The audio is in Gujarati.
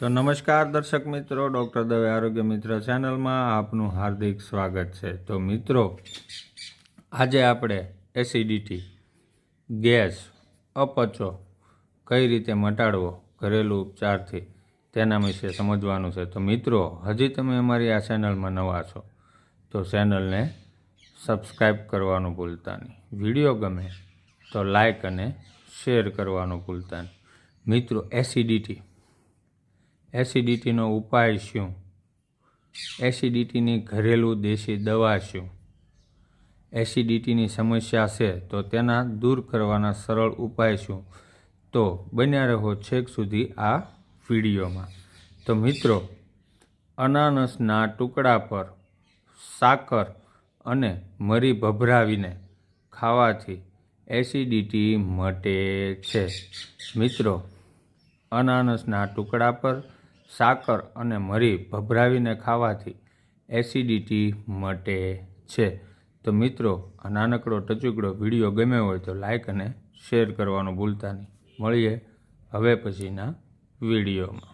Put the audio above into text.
તો નમસ્કાર દર્શક મિત્રો, ડૉક્ટર દવે આરોગ્ય મિત્ર ચેનલમાં આપનું હાર્દિક સ્વાગત છે. તો મિત્રો, આજે આપણે એસિડિટી, ગેસ, અપચો કઈ રીતે મટાડવો, ઘરેલું ઉપચારથી તેના વિશે સમજવાનું છે. તો મિત્રો, હજી તમે અમારી આ ચેનલમાં નવા છો, તો ચેનલને સબસ્ક્રાઈબ કરવાનું ભૂલતા નહીં. વીડિયો ગમે તો લાઈક અને શેર કરવાનું ભૂલતા નહીં. મિત્રો, એસિડિટી એસિડિટીનો ઉપાય શું? એસિડિટીની ઘરેલું દેશી દવા શું? એસિડિટીની સમસ્યા છે તો તેના દૂર કરવાના સરળ ઉપાય શું? તો બન્યા રહો છેક સુધી આ વિડીયોમાં. તો મિત્રો, અનાનસના ટુકડા પર સાકર અને મરી ભભરાવીને ખાવાથી એસિડિટી મટે છે. મિત્રો, અનાનસના ટુકડા પર સાકર અને મરી ભભરાવીને ખાવાથી એસિડિટી મટે છે. તો મિત્રો, આ નાનકડો ટચુકડો વીડિયો ગમ્યો હોય તો લાઇક અને શેર કરવાનું ભૂલતા નહીં. મળીએ હવે પછીના વિડીયોમાં.